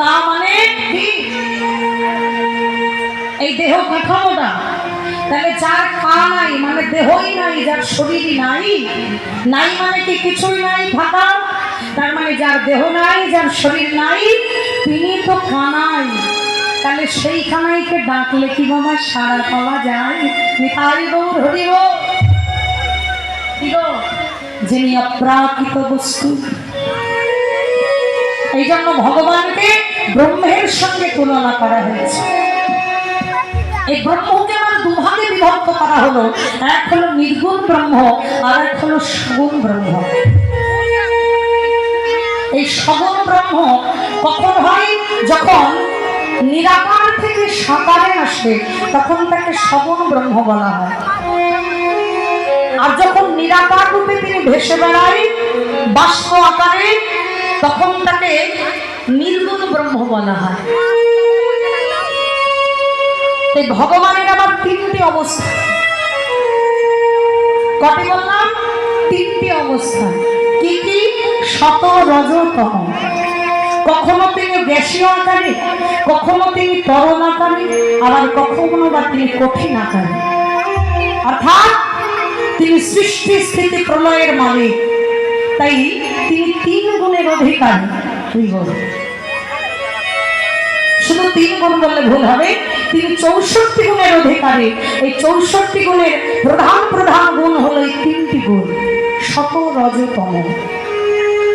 তা মানে এই দেহ কাঠামোটা। তাহলে যার পা নাই মানে দেহই নাই, যার শরীরই নাই নাই মানে কি কিছুই নাই থাকা তার মানে যার দেহ নাই, যার শরীর নাই, তিনি তো কানাই তাহলে সেই কানাইকে ডাকলে কি বাবা সারা পাওয়া যায়? মিঠাই গৌর হরিব যিনি অপ্রাকৃত বস্তু। এই জন্য ভগবানকে ব্রহ্মের সঙ্গে তুলনা করা হয়েছে। এই ব্রহ্মকে আমার দুভাগে বিভক্ত করা হলো। এক হলো নির্গুণ ব্রহ্ম, আর এক হলো সগুণ ব্রহ্ম। এই সগুণ ব্রহ্ম কখন হয়? যখন নিরাকার থেকে সাকারে আসে, তখন তাকে সগুণ ব্রহ্ম বলা হয়। আর যখন নিরাকার রূপে তিনি ভেসে বেড়ায়, বাষ্প আকারে তখন তাকে নির্গুণ ব্রহ্ম বলা হয় ভগবানের আবার তিনটি অবস্থা। কটি বললাম? তিনটি অবস্থা। কি কি? শত রজ তম কখনো তিনি গ্যাসীয় আকারে কখনো তিনি তরল আকারে আবার কখনো বা তিনি কঠিন আকারে অর্থাৎ তিনি সৃষ্টি স্থিতি প্রলয়ের মালিক। তাই তিনি তিন গুণের অধিকারী। শুধু তিন গুণ বললে ভুল হবে। তিনি চৌষট্টি গুণের অধিকারী। এই চৌষট্টি গুণের প্রধান প্রধান গুণ হলো এই তিনটি গুণ। শত রজতম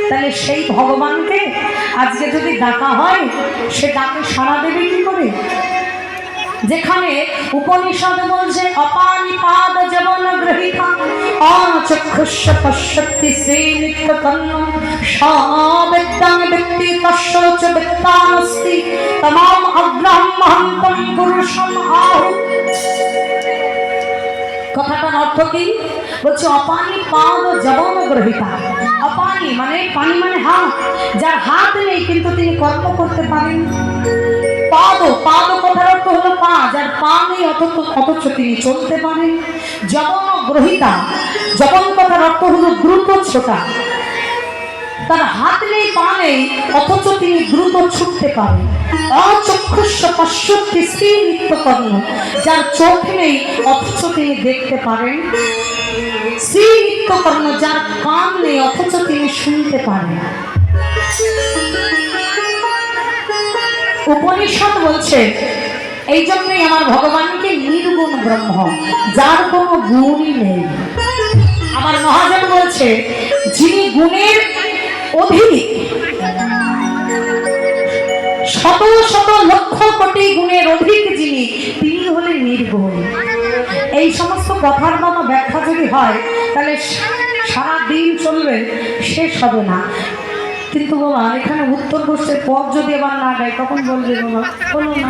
তাহলে সেই ভগবানকে আজকে যদি ডাকা হয়, সে ডাকে সারা দেবে কি করে? যেখানে উপনিষদ বলছে অপানি পাদ যেমন গ্রহিতা অচক্ষুষ্য পশ্যতি সে নিত্য কন্ন সাবেদ্যাং ব্যক্তি তস্য চ বিত্তানস্তি তমাম অগ্রহম মহন্তম পুরুষম যার হাত নেই কিন্তু তিনি কর্ম করতে পারেন পাদ পাদ পা নেই অথচ অথচ তিনি চলতে পারেন জবন গ্রহিতা জবন কথার অর্থ হলো দ্রুত ছোটা, তার হাত নেই, পা নেই, অথচ তিনি দ্রুত ছুটতে পারেন যার চোখ নেই, অথচ তিনি দেখতে পারেন। শ্রী নিত্যকর্ণ যার কান নেই, অথচ তিনি শুনতে পারেন। উপনিষদ বলছে এই জন্যই আমার ভগবানকে নির্গুণ ব্রহ্ম, যার কোনো গুণই নেই। আমার মহাজন বলছে, যিনি গুণের অধিক শত শত লক্ষ কোটি গুণের অধিক যিনি, তিনি হলেন নির্গুণ। এই সমস্ত কথার মতো ব্যাখ্যা যদি হয়, তাহলে সারা দিন চলবে, শেষ হবে না। কিন্তু বাবা এখানে উত্তর বসছে পথ যদি এবার না দেয়, তখন বলবে বাবা বলো না।